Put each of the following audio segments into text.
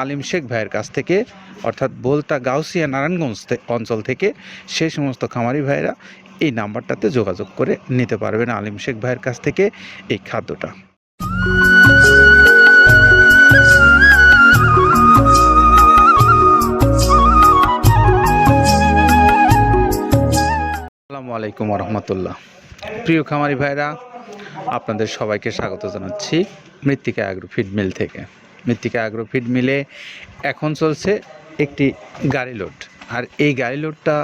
আলিম শেখ ভাইয়ের কাছ থেকে, অর্থাৎ বলতা গাউসিয়া নারায়ণগঞ্জ অঞ্চল থেকে সেই সমস্ত খামারি ভাইরা এই নাম্বারটাতে যোগাযোগ করে নিতে পারবেন আলিম শেখ ভাইয়ের কাছ থেকে এই খাদ্যটা। আসসালামু আলাইকুম রহমতুল্লাহ প্রিয় খামারি ভাইরা, আপনাদের সবাইকে স্বাগত জানাচ্ছি মৃত্তিকা অ্যাগ্রো ফিড মিল থেকে। মৃত্তিকা অ্যাগ্রো ফিড মিলে এখন চলছে একটি গাড়ি লোড। আর এই গাড়ি লোডটা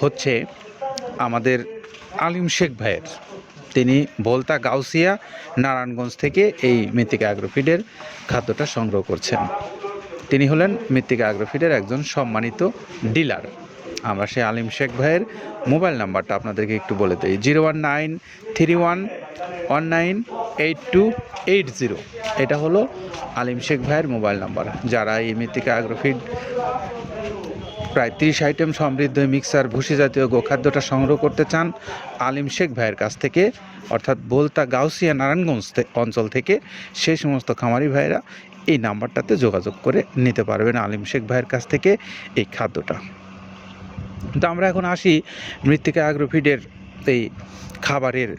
হচ্ছে আমাদের আলিম শেখ ভাইয়ের। তিনি বলতা গাউসিয়া নারায়ণগঞ্জ থেকে এই মৃত্তিকা অ্যাগ্রো ফিডের খাদ্যটা সংগ্রহ করছেন। তিনি হলেন মৃত্তিকা অ্যাগ্রোফিডের একজন সম্মানিত ডিলার। আমরা সেই আলিম শেখ ভাইয়ের মোবাইল নাম্বারটা আপনাদেরকে একটু বলে দিই। Zero one nine three one one nine eight two eight zero এটা হলো আলিম শেখ ভাইয়ের মোবাইল নাম্বার। যারা এই মৃত্তিকা অ্যাগ্রোফিড প্রায় তিরিশ আইটেম সমৃদ্ধ মিক্সার, ভুসি জাতীয় গোখাদ্যটা সংগ্রহ করতে চান আলিম শেখ ভাইয়ের কাছ থেকে, অর্থাৎ বোলতা গাউসিয়া নারায়ণগঞ্জ অঞ্চল থেকে, সেই সমস্ত খামারি ভাইরা এই নাম্বারটাতে যোগাযোগ করে নিতে পারবেন আলিম শেখ ভাইয়ের কাছ থেকে এই খাদ্যটা। তো আমরা এখন আসি মৃত্তিকা অ্যাগ্রোফিডের এই খাবারের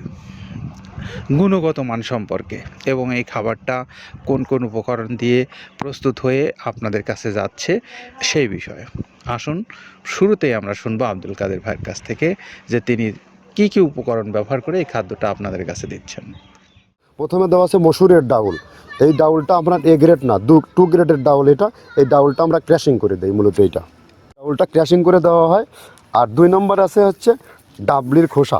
গুণগত মান সম্পর্কে এবং এই খাবারটা কোন কোন উপকরণ দিয়ে প্রস্তুত হয়ে আপনাদের কাছে যাচ্ছে সেই বিষয়ে। আসুন, শুরুতেই আমরা শুনব আব্দুল কাদের ভাইয়ের কাছ থেকে যে তিনি কি কি উপকরণ ব্যবহার করে এই খাদ্যটা আপনাদের কাছে দিচ্ছেন। প্রথমে দেওয়া আছে মসুরের ডাউল। এই ডাউলটা আপনার এ গ্রেড না, দু, টু গ্রেডের ডাউল এটা। এই ডাউলটা আমরা ক্র্যাশিং করে দিই মূলত এইটা। ডাউলটা ক্র্যাশিং করে দেওয়া হয়। আর দুই নম্বর আছে হচ্ছে ডাবলির খোসা।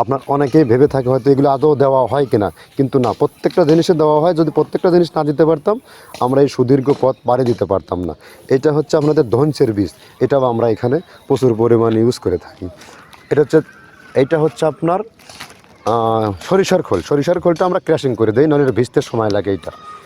আপনার অনেকেই ভেবে থাকে হয়তো এগুলো আদৌ দেওয়া হয় কিনা। কিন্তু না, প্রত্যেকটা জিনিসে দেওয়া হয়। যদি প্রত্যেকটা জিনিস না দিতে পারতাম, আমরা এই সুদীর্ঘ পথ পাড়ি দিতে পারতাম না। এটা হচ্ছে আপনাদের ধনসের বীজ এটাও আমরা এখানে প্রচুর পরিমাণে ইউজ করে থাকি। এটা হচ্ছে, এইটা হচ্ছে আপনার সরিষার খোল। সরিষার খোলটা আমরা ক্র্যাশিং করে দিই এটা ভিজতে সময় লাগে এইটা।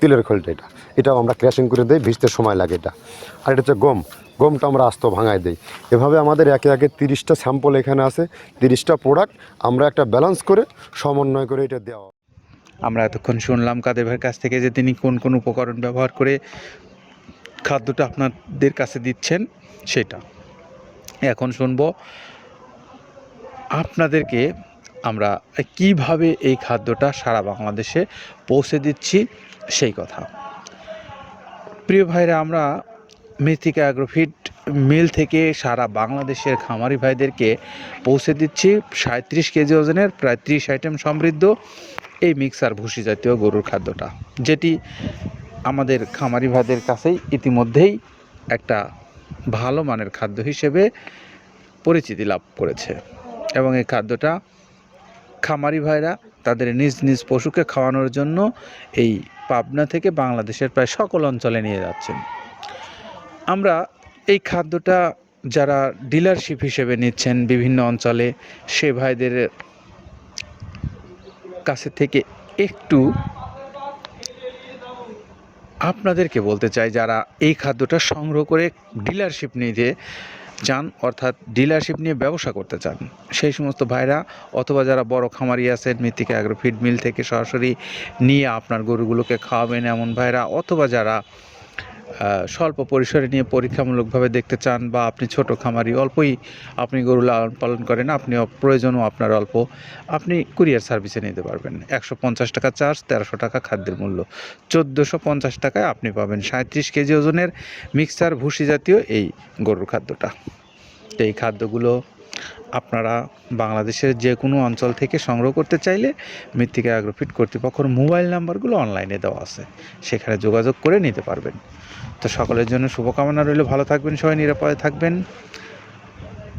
তিলের খোলটা এটা। এটাও আমরা ক্র্যাশিং করে দিই, ভিজতে সময় লাগে এটা। আর এটা হচ্ছে গম। গমটা আমরা আস্ত ভাঙায় দিই। এভাবে আমাদের একে একে তিরিশটা স্যাম্পল এখানে আছে, তিরিশটা প্রোডাক্ট আমরা একটা ব্যালেন্স করে, সমন্বয় করে এটা দেওয়া। আমরা এতক্ষণ শুনলাম ভাইয়ের কাছ থেকে যে তিনি কোন কোন উপকরণ ব্যবহার করে খাদ্যটা আপনাদের কাছে দিচ্ছেন, সেটা। এখন শুনব আপনাদেরকে আমরা কীভাবে এই খাদ্যটা সারা বাংলাদেশে পৌঁছে দিচ্ছি সেই কথা। প্রিয় ভাইরা, আমরা মৃত্তিকা অ্যাগ্রোফিট মিল থেকে সারা বাংলাদেশের খামারি ভাইদেরকে পৌঁছে দিচ্ছি। সাঁত্রিশ কেজি ওজনের প্রায় ত্রিশ আইটেম সমৃদ্ধ এই মিক্সার ভুসি জাতীয় গরুর খাদ্যটা, যেটি আমাদের খামারি ভাইদের কাছেই ইতিমধ্যেই একটা ভালো মানের খাদ্য হিসেবে পরিচিতি লাভ করেছে। এবং এই খাদ্যটা খামারি ভাইরা তাদের নিজ নিজ পশুকে খাওয়ানোর জন্য এই পাবনা থেকে বাংলাদেশের প্রায় সকল অঞ্চলে নিয়ে যাচ্ছেন। আমরা এই খাদ্যটা যারা ডিলারশিপ হিসেবে নিচ্ছেন বিভিন্ন অঞ্চলে, সে ভাইদের কাছে থেকে একটু আপনাদেরকে বলতে চাই, যারা এই খাদ্যটা সংগ্রহ করে ডিলারশিপ নিতে চান অর্থাৎ ডিলারশিপ নিয়ে ব্যবসা করতে চান। সেই সমস্ত ভাইরা অথবা যারা বড় খামারি আছেন, মৃত্তিকা অ্যাগ্রো ফিড মিল থেকে সরাসরি নিয়ে আপনার গরুগুলোকে খাওয়াবেন এমন ভাইরা, অথবা যারা স্বল্প পরিসরে নিয়ে পরীক্ষামূলকভাবে দেখতে চান বা আপনি ছোট খামারি, অল্পই আপনি গরু লালন পালন করেন আপনি প্রয়োজনও আপনার অল্প, আপনি কুরিয়ার সার্ভিসে নিতে পারবেন। একশো পঞ্চাশ টাকা চার্জ, তেরোশো টাকা খাদ্যের মূল্য। চোদ্দোশো পঞ্চাশ টাকায় আপনি পাবেন সাঁত্রিশ কেজি ওজনের মিক্সার ভুসি জাতীয় এই গরুর খাদ্যটা। এই খাদ্যগুলো আপনারা বাংলাদেশের যে কোনো অঞ্চল থেকে সংগ্রহ করতে চাইলে মৃত্তিকা অ্যাগ্রোফিট কর্তৃপক্ষের মোবাইল নাম্বারগুলো অনলাইনে দেওয়া আছে। সেখানে যোগাযোগ করে নিতে পারবেন। তো সকলের জন্য শুভকামনা রইল। ভালো থাকবেন সবাই, নিরাপদে থাকবেন।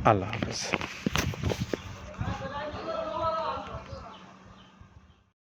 আল্লাহ হাফেজ।